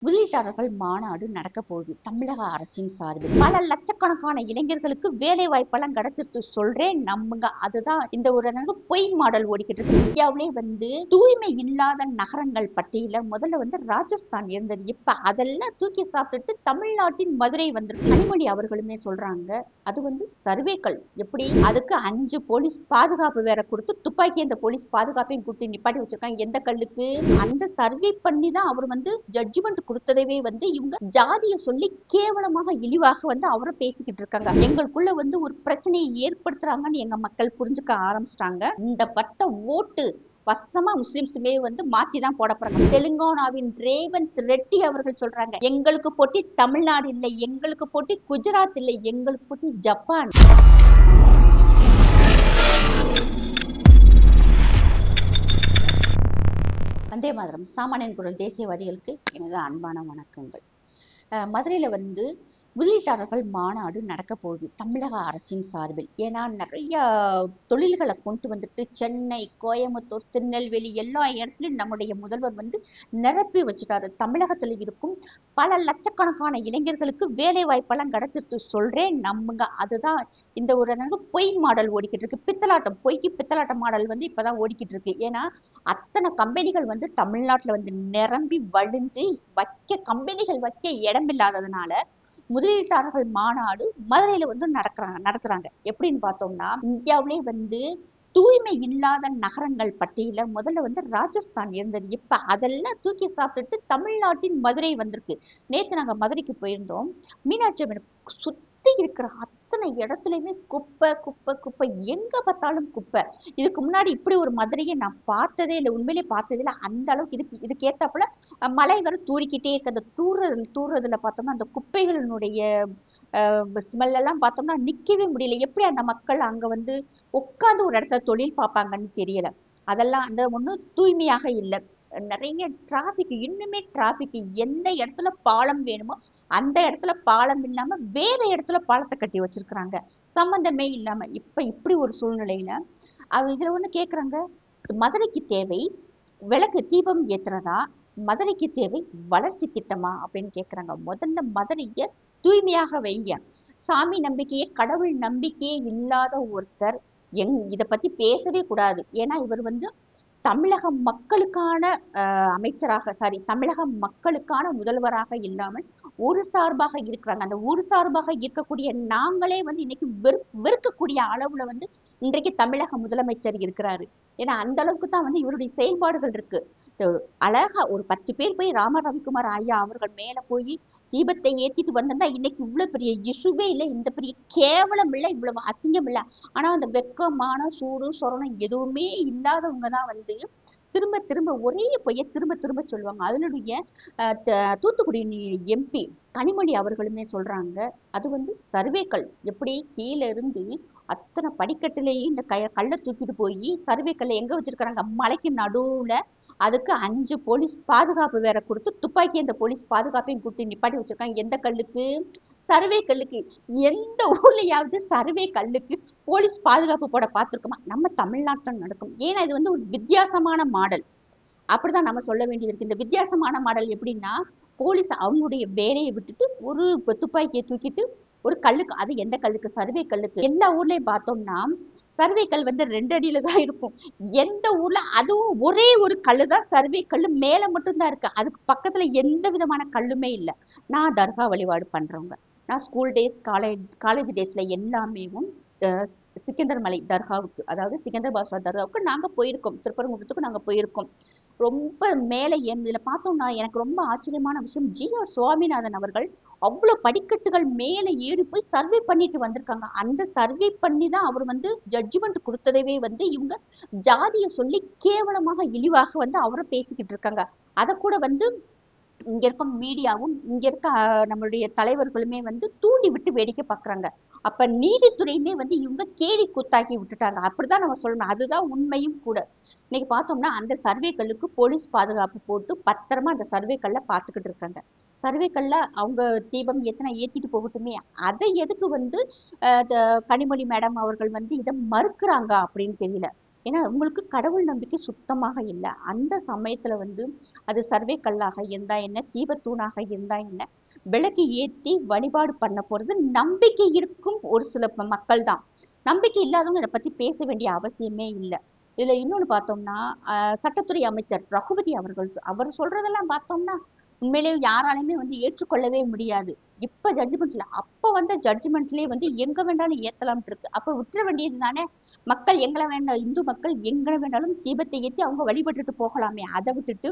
will முதலீட்டாளர்கள் மாநாடு நடக்க போகுது. தமிழக அரசின் சார்பில். பல லட்சக்கணக்கான இளைஞர்களுக்கு வேலை வாய்ப்பெல்லாம் கிடைச்சிட்டு சொல்றேன் நம்புங்க. அதுதான் இந்த ஒரு பொய் மாடல் ஓடிக்கிட்டு இருக்கு. இந்தியாவிலே வந்து தூய்மை இல்லாத நகரங்கள் பட்டியல முதல்ல வந்து ராஜஸ்தான் இருந்தது. இப்ப அதெல்லாம் தூக்கி சாப்பிட்டுட்டு தமிழ்நாட்டின் மதுரை வந்திருக்கு. கனிமொழி அவர்களுமே சொல்றாங்க. அது வந்து சர்வேக்கள். எப்படி? அதுக்கு அஞ்சு போலீஸ் பாதுகாப்பு வேற கொடுத்து துப்பாக்கி அந்த போலீஸ் பாதுகாப்பையும் கூட்டி நிப்பாட்டி வச்சிருக்காங்க. எந்த கல்லுக்கு? அந்த சர்வே பண்ணி தான் அவர் வந்து ஜட்ஜ்மெண்ட் கொடுத்தது போதவே வந்து இவங்க ஜாதியை சொல்லி கேவலமாக இழிவாக வந்து அவரை பேசிக்கிட்டு இருக்காங்க. எங்களுக்குள்ள வந்து ஒரு பிரச்சனையை ஏற்படுத்துறாங்கன்னு எங்க மக்கள் புரிஞ்சுக்க ஆரம்பிச்சிட்டாங்க. இந்த பட்ட ஓட்டு வசமா முஸ்லிம்ஸுமே வந்து மாத்தி தான் போட போறாங்க தெலுங்கானாவின் ரேவந்த் ரெட்டி அவர்கள் சொல்றாங்க எங்களுக்கு போட்டி தமிழ்நாடு இல்லை எங்களுக்கு போட்டி குஜராத் இல்லை எங்களுக்கு போட்டி ஜப்பான். வந்தே மாதரம் சாமானியன் குரல் தேசியவாதிகளுக்கு எனது அன்பான வணக்கங்கள். மதுரையில் மதுரையில வந்து முதலீட்டாளர்கள் மாநாடு நடக்க போகுது. தமிழக அரசின் சார்பில். ஏன்னா நிறைய தொழில்களை கொண்டு வந்துட்டு சென்னை கோயம்புத்தூர் திருநெல்வேலி எல்லா இடத்துலையும் நம்முடைய முதல்வர் வந்து நிரப்பி வச்சுட்டாரு. தமிழகத்தில் இருக்கும் பல லட்சக்கணக்கான இளைஞர்களுக்கு வேலை வாய்ப்பெல்லாம் கிடைச்சிருத்து சொல்றேன் நம்புங்க. அதுதான் இந்த ஒரு என்னது பொய் மாடல் ஓடிக்கிட்டு இருக்கு. பித்தலாட்டம் பொய்க்கு பித்தலாட்ட மாடல் வந்து இப்பதான் ஓடிக்கிட்டு இருக்கு. ஏன்னா அத்தனை கம்பெனிகள் வந்து தமிழ்நாட்டுல வந்து நிரம்பி வழிஞ்சு வைக்க கம்பெனிகள் வைக்க இடமில்லாததுனால முதலீட்டாளர்கள் மாநாடு மதுரையில வந்து நடக்கிறாங்க நடத்துறாங்க. எப்படின்னு பார்த்தோம்னா இந்தியாவிலே வந்து தூய்மை இல்லாத நகரங்கள் பட்டியல முதல்ல வந்து ராஜஸ்தான் இருந்தது. இப்ப அதெல்லாம் தூக்கி சாப்பிட்டுட்டு தமிழ்நாட்டின் மதுரை வந்திருக்கு. நேத்து நாங்க மதுரைக்கு போயிருந்தோம். மீனாட்சி அம்மன் சுத்தி இருக்கிற அத்தனை இடத்துலையுமே குப்பை குப்பை குப்பை எங்க பார்த்தாலும் குப்பை. இதுக்கு முன்னாடி இப்படி ஒரு மதுரையை நான் பார்த்ததே இல்லை. உண்மையிலே பார்த்ததே இல்லை. அந்த அளவுக்கு இதுக்கு இதுக்கு ஏத்தாப்புல மலை வர தூறிக்கிட்டே இருக்கு. அந்த தூறது தூர்றதுல பார்த்தோம்னா அந்த குப்பைகளினுடைய ஸ்மெல் எல்லாம் பார்த்தோம்னா நிக்கவே முடியல. எப்படி அந்த மக்கள் அங்க வந்து உட்கார்ந்து ஒரு இடத்துல தொழில் பார்ப்பாங்கன்னு தெரியல. அதெல்லாம் அந்த ஒன்றும் தூய்மையாக இல்லை. நிறைய டிராஃபிக் இன்னுமே டிராஃபிக் எந்த இடத்துல பாலம் வேணுமோ அந்த இடத்துல பாலம் இல்லாமல் வேற இடத்துல பாலத்தை கட்டி வச்சிருக்கிறாங்க. சம்மந்தமே இல்லாமல் இப்போ இப்படி ஒரு சூழ்நிலையில அவ இதில் ஒண்ணு கேட்குறாங்க மதுரைக்கு தேவை விளக்கு தீபம் ஏற்றுறதா மதுரைக்கு தேவை வளர்ச்சி திட்டமா? அப்படின்னு கேட்குறாங்க முதல்ல மதுரையை தூய்மையாக வைங்க. சாமி நம்பிக்கையே கடவுள் நம்பிக்கையே இல்லாத ஒருத்தர் எங் இதை பற்றி பேசவே கூடாது. ஏன்னா இவர் வந்து தமிழக மக்களுக்கான அமைச்சராக சாரி தமிழக மக்களுக்கான முதல்வராக இல்லாமல் ஒரு சார்பாக இருக்கிறாங்க. அந்த ஒரு சார்பாக இருக்கக்கூடிய நாங்களே வந்து இன்னைக்கு வெறு வெறுக்கக்கூடிய அளவுல வந்து இன்றைக்கு தமிழக முதலமைச்சர் இருக்கிறாரு. ஏன்னா அந்த அளவுக்கு தான் வந்து இவருடைய செயல்பாடுகள் இருக்கு. அழகா ஒரு பத்து பேர் போய் ராம ரவிக்குமார் ஐயா அவர்கள் மேல போய் தீபத்தை ஏத்திட்டு வந்திருந்தா இன்னைக்கு இவ்வளவு பெரிய இஷ்யூவே இல்லை. இந்த பெரிய கேவலம் இல்லை இவ்வளவு அசிங்கம் இல்லை. ஆனா அந்த வெக்கமான சூடு சொரணம் எதுவுமே இல்லாதவங்க தான் வந்து திரும்ப திரும்ப ஒரே பொய்ய திரும்ப திரும்ப சொல்லுவாங்க. அதனுடைய தூத்துக்குடி எம்பி கனிமொழி அவர்களுமே சொல்றாங்க அது வந்து சர்வேக்கள். எப்படி? கீழே இருந்து அத்தனை படிக்கட்டுலேயே இந்த க கல்லை தூக்கிட்டு போய் சர்வேக்கல்லை எங்க வச்சிருக்கிறாங்க? மலைக்கு நடுவுல அதுக்கு அஞ்சு போலீஸ் பாதுகாப்பு வேற கொடுத்து துப்பாக்கி அந்த போலீஸ் பாதுகாப்பையும் கூட்டி நிப்பாட்டி வச்சிருக்காங்க. எந்த கல்லுக்கு? சர்வே கல்லுக்கு எந்த ஊர்லயாவது சர்வே கல்லுக்கு போலீஸ் பாதுகாப்பு போட பார்த்துருக்கோமா? நம்ம தமிழ்நாட்டில் நடக்கும். ஏன்னா இது வந்து ஒரு வித்தியாசமான மாடல். அப்படிதான் நம்ம சொல்ல வேண்டியது இருக்கு. இந்த வித்தியாசமான மாடல் எப்படின்னா போலீஸ் அவங்களுடைய வேலையை விட்டுட்டு ஒரு துப்பாக்கியை தூக்கிட்டு ஒரு கல்லுக்கு அது எந்த கல்லுக்கு? சர்வே கல்லுக்கு. எல்லா ஊர்லயும் பார்த்தோம்னா சர்வே கல் வந்து ரெண்டு அடியில தான் இருக்கும். எந்த ஊர்ல அதுவும் ஒரே ஒரு கல்லு தான் சர்வே கல் மேல மட்டும்தான் இருக்கு. அதுக்கு பக்கத்துல எந்த விதமான கல்லுமே இல்லை. நான் தர்கா வழிபாடு பண்றவங்க. நான் ஸ்கூல் டேஸ் காலேஜ் காலேஜ் டேஸ்ல எல்லாமேவும் அஹ், சிக்கந்தர் மலை தர்காவுக்கு அதாவது சிக்கந்தர் பாஷா தர்காவுக்கு நாங்கள் போயிருக்கோம். திருப்பரங்குன்றத்துக்கு நாங்கள் போயிருக்கோம். ரொம்ப மேலே ஏன் பார்த்தோம்னா எனக்கு ரொம்ப ஆச்சரியமான விஷயம் ஜி ஆர் சுவாமிநாதன் அவர்கள் அவ்வளோ படிக்கட்டுகள் மேலே ஏறி போய் சர்வே பண்ணிட்டு வந்திருக்காங்க. அந்த சர்வே பண்ணி தான் அவர் வந்து ஜட்ஜ்மெண்ட் கொடுத்ததவே வந்து இவங்க ஜாதியை சொல்லி கேவலமாக இழிவாக வந்து அவரை பேசிக்கிட்டு இருக்காங்க. அதை கூட வந்து இங்க இருக்க மீடியாவும் இங்க இருக்க நம்மளுடைய தலைவர்களுமே வந்து தூண்டி விட்டு வேடிக்கை பார்க்குறாங்க அப்ப நீதித்துறையுமே வந்து இவங்க கேலி கூத்தாக்கி விட்டுட்டாங்க. அப்படிதான் நம்ம சொல்லணும். அதுதான் உண்மையும் கூட. இன்னைக்கு பார்த்தோம்னா அந்த சர்வேக்களுக்கு போலீஸ் பாதுகாப்பு போட்டு பத்திரமா அந்த சர்வேக்கல்ல பார்த்துக்கிட்டு இருக்காங்க. சர்வேக்கல்ல அவங்க தீபம் எத்தனை ஏத்திட்டு போகட்டுமே அதை எதுக்கு வந்து த- கனிமொழி மேடம் அவர்கள் வந்து இதை மறுக்கிறாங்க அப்படின்னு தெரியல. ஏன்னா உங்களுக்கு கடவுள் நம்பிக்கை சுத்தமாக இல்லை. அந்த சமயத்துல வந்து அது சர்வே கல்லாக இருந்தா என்ன தீபத்தூணாக இருந்தா என்ன விளக்கு ஏத்தி வழிபாடு பண்ண போறது நம்பிக்கை இருக்கும் ஒரு சில மக்கள் தான். நம்பிக்கை இல்லாதவங்க இதை பத்தி பேச வேண்டிய அவசியமே இல்லை. இதுல இன்னொன்னு பார்த்தோம்னா ஆஹ் சட்டத்துறை அமைச்சர் ரகுபதி அவர்கள் அவர் சொல்றதெல்லாம் பார்த்தோம்னா உண்மையிலேயே யாராலையுமே வந்து ஏற்றுக்கொள்ளவே முடியாது. இப்ப ஜட்ஜ்மெண்ட்ல அப்ப வந்த ஜட்ஜ்மெண்ட்லயே வந்து எங்க வேண்டாலும் ஏத்தலாம் இருக்கு. அப்ப விட்டுற வேண்டியது தானே? மக்கள் எங்களை வேண்டாம் இந்து மக்கள் எங்க வேண்டாலும் தீபத்தை ஏற்றி அவங்க வழிபட்டுட்டு போகலாமே. அதை விட்டுட்டு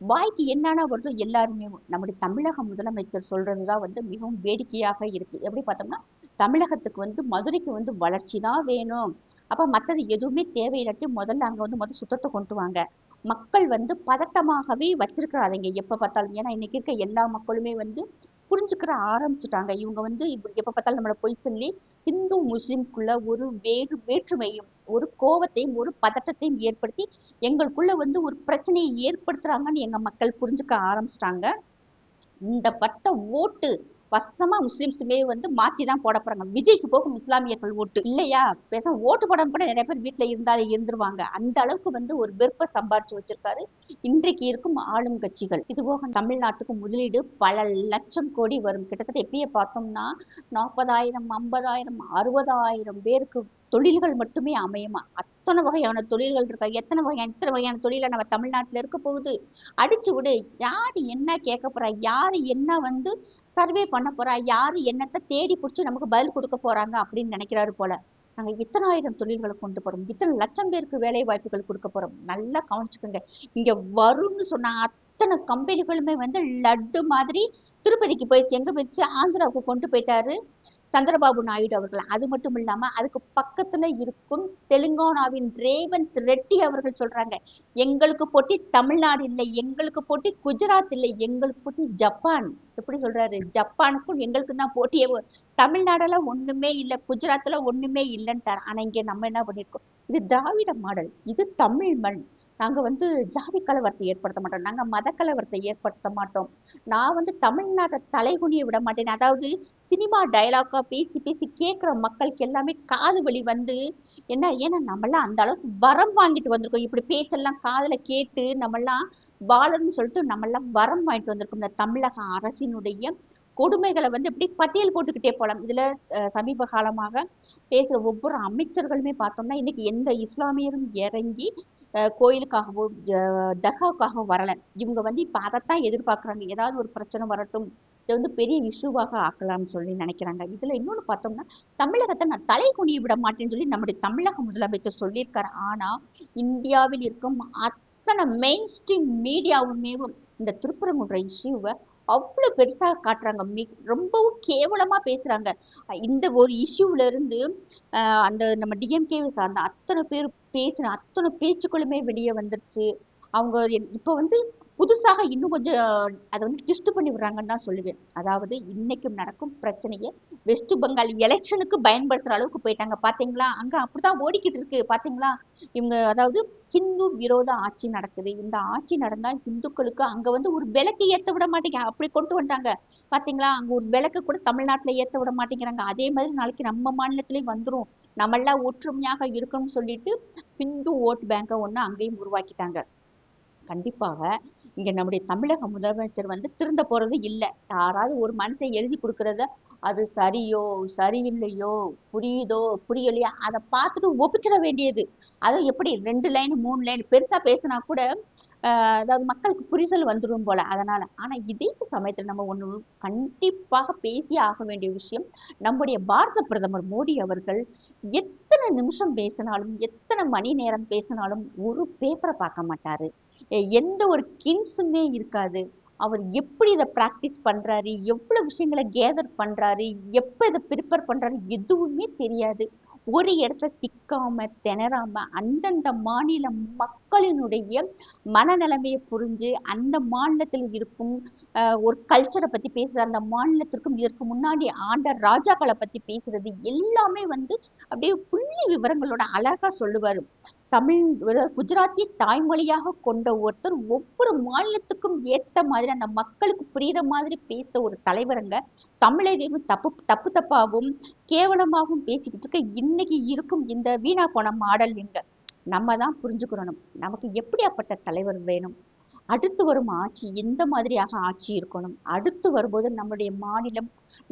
வாய்க்கு என்னென்ன வருதோ எல்லாருமே. நம்முடைய தமிழக முதலமைச்சர் சொல்றதுதான் வந்து மிகவும் வேடிக்கையாக இருக்கு. எப்படி பார்த்தோம்னா தமிழகத்துக்கு வந்து மதுரைக்கு வந்து வளர்ச்சி தான் வேணும். அப்ப மற்றது எதுவுமே தேவையில்லாட்டி முதல்ல அங்க வந்து முதல் சுத்தத்தை கொண்டு வாங்க. மக்கள் வந்து பதட்டமாகவே வச்சிருக்கிறாங்க எப்போ பார்த்தாலும். ஏன்னா இன்னைக்கு இருக்க எல்லா மக்களுமே வந்து புரிஞ்சுக்கிற ஆரம்பிச்சுட்டாங்க. இவங்க வந்து இப்படி எப்ப பார்த்தாலும் நம்மளை பொய் சொல்லி ஹிந்து முஸ்லீம்குள்ள ஒரு வேறு வேற்றுமையும் ஒரு கோபத்தையும் ஒரு பதட்டத்தையும் ஏற்படுத்தி எங்களுக்குள்ள வந்து ஒரு பிரச்சனையை ஏற்படுத்துறாங்கன்னு எங்க மக்கள் புரிஞ்சுக்க ஆரம்பிச்சிட்டாங்க. இந்த பட்ட ஓட்டு வசமா முஸ்லிம்ஸுமே வந்து மாத்தி தான் போட போறாங்க விஜய்க்கு போகும் இஸ்லாமியர்கள் ஓட்டு. இல்லையா? பேச ஓட்டு போடாம கூட நிறைய பேர் வீட்டுல இருந்தாலே இருந்துருவாங்க. அந்த அளவுக்கு வந்து ஒரு வெறுப்பை சம்பாரிச்சு வச்சிருக்காரு. இன்றைக்கு இருக்கும் ஆளும் கட்சிகள். இது போக தமிழ்நாட்டுக்கு முதலீடு பல லட்சம் கோடி வரும். கிட்டத்தட்ட எப்பயே பார்த்தோம்னா நாற்பதாயிரம் ஐம்பதாயிரம் அறுபதாயிரம் பேருக்கு தொழில்கள் மட்டுமே அமையுமா? அத்தனை வகையான தொழில்கள் இருக்கா? எத்தனை வகையான இத்தனை வகையான தொழிலை நம்ம தமிழ்நாட்டுல இருக்க போகுது? அடிச்சு விடு. யாரு என்ன கேட்க போறா? யாரு என்ன வந்து சர்வே பண்ண போறா? யாரு என்னத்தை தேடி பிடிச்சி நமக்கு பதில் கொடுக்க போறாங்க அப்படின்னு நினைக்கிறாரு போல. நாங்க இத்தனாயிரம் தொழில்களை கொண்டு போகிறோம் இத்தனை லட்சம் பேருக்கு வேலை வாய்ப்புகள் கொடுக்க போறோம். நல்லா கவனிச்சுக்கோங்க. இங்கே வரும்னு சொன்னால் அத்தனை கம்பெனிகளுமே வந்து லட்டு மாதிரி திருப்பதிக்கு போயிடுச்சு. எங்கே போயிடுச்சு? ஆந்திராவுக்கு கொண்டு போயிட்டாரு. சந்திரபாபு நாயுடு அவர்கள். அது மட்டும் இல்லாம அதுக்கு பக்கத்துல இருக்கும் தெலுங்கானாவின் ரேவந்த் ரெட்டி அவர்கள் சொல்றாங்க எங்களுக்கு போட்டி தமிழ்நாடு இல்லை எங்களுக்கு போட்டி குஜராத் இல்லை எங்களுக்கு போட்டி ஜப்பான். எப்படி சொல்றாரு? ஜப்பானுக்கும் எங்களுக்கு தான் போட்டியே தமிழ்நாடெல்லாம் தமிழ்நாடுல ஒண்ணுமே இல்லை குஜராத்ல ஒண்ணுமே இல்லைன்ட்டார். ஆனா இங்க நம்ம என்ன பண்ணிருக்கோம்? இது திராவிட மாடல். இது தமிழ் மண். நாங்கள் வந்து ஜாதி கலவரத்தை ஏற்படுத்த மாட்டோம். நாங்கள் மத கலவரத்தை ஏற்படுத்த மாட்டோம். நான் வந்து தமிழ்நாட்டை தலைகுனிய விட மாட்டேன். அதாவது சினிமா டைலாக்காக பேசி பேசி கேட்குற மக்களுக்கு எல்லாமே காது வலி வந்து என்ன ஏன்னா நம்மளாம் அந்த அளவுக்கு வரம் வாங்கிட்டு வந்திருக்கோம். இப்படி பேச்செல்லாம் காதில் கேட்டு நம்மெல்லாம் வாழணும்னு சொல்லிட்டு நம்மளாம் வரம் வாங்கிட்டு வந்திருக்கோம். இந்த தமிழக அரசினுடைய கொடுமைகளை வந்து எப்படி பட்டியல் போட்டுக்கிட்டே போலாம். இதுல சமீப காலமாக பேசுற ஒவ்வொரு அமைச்சர்களுமே பார்த்தோம்னா இன்னைக்கு எந்த இஸ்லாமியரும் இறங்கி கோயிலுக்காகவோ ஜ- தர்காவுக்காகவோ வரல. இவங்க வந்து இப்போ அதைத்தான் எதிர்பார்க்குறாங்க. ஏதாவது ஒரு பிரச்சனை வரட்டும். இதை வந்து பெரிய இஷ்யூவாக ஆக்கலாம்னு சொல்லி நினைக்கிறாங்க. இதுல இன்னொன்று பார்த்தோம்னா தமிழகத்தை நான் தலை குனிய விட மாட்டேன்னு சொல்லி நம்முடைய தமிழக முதலமைச்சர் சொல்லியிருக்காரு. ஆனால் இந்தியாவில் இருக்கும் அத்தனை மெயின் ஸ்ட்ரீம் மீடியாவுமே இந்த திருப்பரங்குன்ற இஷ்யூவை அவ்வளோ பெருசாக காட்டுறாங்க. மிக் ரொம்பவும் கேவலமாக பேசுகிறாங்க இந்த ஒரு இஷ்யூல இருந்து அந்த நம்ம டிஎம்கேவை சார்ந்த அத்தனை பேர் பேசின அத்தனை பேச்சுக்களுமே வெளியே வந்துருச்சு. அவங்க இப்போ வந்து புதுசாக இன்னும் கொஞ்சம் அதை வந்து டிஸ்ட் பண்ணி விடுறாங்கன்னு தான் சொல்லுவேன். அதாவது இன்னைக்கும் நடக்கும் பிரச்சனையை வெஸ்ட் பெங்கால் எலெக்ஷனுக்கு பயன்படுத்துகிற அளவுக்கு போயிட்டாங்க. பார்த்தீங்களா அங்கே அப்படி அப்படிதான் ஓடிக்கிட்டு இருக்கு. பார்த்தீங்களா இவங்க அதாவது ஹிந்து விரோத ஆட்சி நடக்குது. இந்த ஆட்சி நடந்தால் ஹிந்துக்களுக்கு அங்கே வந்து ஒரு விளக்கு ஏற்ற விட மாட்டேங்க. அப்படி கொண்டு வந்தாங்க பார்த்தீங்களா அங்கே ஒரு விளக்கு கூட தமிழ்நாட்டில் ஏற்ற விட மாட்டேங்கிறாங்க. அதே மாதிரி நாளைக்கு நம்ம மாநிலத்திலையும் வந்துடும் நம்மெல்லாம் ஒற்றுமையாக இருக்கணும்னு சொல்லிட்டு ஹிந்து ஓட் பேங்கை ஒன்று அங்கேயும் உருவாக்கிட்டாங்க. கண்டிப்பாக இங்க நம்முடைய தமிழக முதலமைச்சர் வந்து திருந்த போறது இல்லை. யாராவது ஒரு மனுஷன் எழுதி கொடுக்கறத அது சரியோ சரியில்லையோ புரியுதோ புரியலையோ அதை பார்த்துட்டு ஒப்பிச்சிட வேண்டியது. அதுவும் எப்படி? ரெண்டு லைன் மூணு லைன் பெருசா பேசினா கூட அதாவது மக்களுக்கு புரிதல் வந்துடும் போல. அதனால ஆனா இதே சமயத்துல நம்ம ஒண்ணு கண்டிப்பாக பேசியே ஆக வேண்டிய விஷயம் நம்முடைய பாரத பிரதமர் மோடி அவர்கள் எத்தனை நிமிஷம் பேசினாலும் எத்தனை மணி நேரம் பேசினாலும் ஒரு பேப்பரை பார்க்க மாட்டாரு. எந்த ஒரு கின்ஸுமே இருக்காது. அவர் எப்படி இதை ப்ராக்டிஸ் பண்றாரு? எவ்வளவு விஷயங்களை கேதர் பண்றாரு? எப்ப இதை ப்ரிப்பேர் பண்றாரு? எதுவுமே தெரியாது. ஒரு இடத்துல திக்காம திணறாம அந்தந்த மாநில மக்களினுடைய மனநிலைமையை புரிஞ்சு அந்த மாநிலத்தில் இருக்கும் ஒரு கல்ச்சரை பற்றி பேசுறது அந்த மாநிலத்திற்கும் இதற்கு முன்னாடி ஆண்ட ராஜாக்களை பத்தி பேசுறது எல்லாமே வந்து அப்படியே புள்ளி விவரங்களோட அழகா சொல்லுவாரு. தமிழ் குஜராத்தி தாய்மொழியாக கொண்ட ஒருத்தர் ஒவ்வொரு மாநிலத்துக்கும் ஏத்த மாதிரி அந்த மக்களுக்கு புரியுற மாதிரி பேசுற ஒரு தலைவருங்க. தமிழையும் தப்பு தப்பு தப்பாகவும் கேவலமாகவும் பேசிக்கிட்டு இருக்க இன்னைக்கு இருக்கும் இந்த வீணா போன மாடல் எங்க. நம்ம தான் புரிஞ்சுக்கிறணும். நமக்கு எப்படியாப்பட்ட தலைவர் வேணும்? அடுத்து வரும் ஆட்சி எந்த மாதிரியாக ஆட்சி இருக்கணும்? அடுத்து வரும்போது நம்முடைய மாநிலம்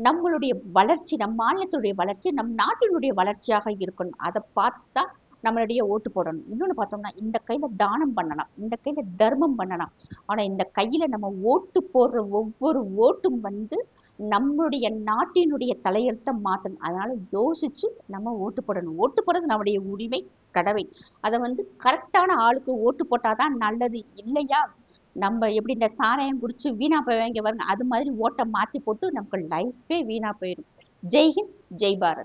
நம்மளுடைய வளர்ச்சி நம் மாநிலத்துடைய வளர்ச்சி நம் நாட்டினுடைய வளர்ச்சியாக இருக்கணும். அதை பார்த்தா நம்மளுடைய ஓட்டு போடணும். இன்னொன்று பார்த்தோம்னா இந்த கையில் தானம் பண்ணலாம். இந்த கையில் தர்மம் பண்ணலாம். ஆனால் இந்த கையில் நம்ம ஓட்டு போடுற ஒவ்வொரு ஓட்டும் வந்து நம்மளுடைய நாட்டினுடைய தலையெழுத்தை மாற்றணும் அதனால் யோசித்து நம்ம ஓட்டு போடணும். ஓட்டு போடுறது நம்முடைய உரிமை. கடமை. அதை வந்து கரெக்டான ஆளுக்கு ஓட்டு போட்டால் தான் நல்லது. இல்லையா? நம்ம எப்படி இந்த சாராயம் குடிச்சு வீணா போய் வாங்க பாருங்க. அது மாதிரி ஓட்டை மாற்றி போட்டு நமக்கு லைஃபே வீணா போயிடும். ஜெய்ஹிந்த் ஜெய் பாரத்.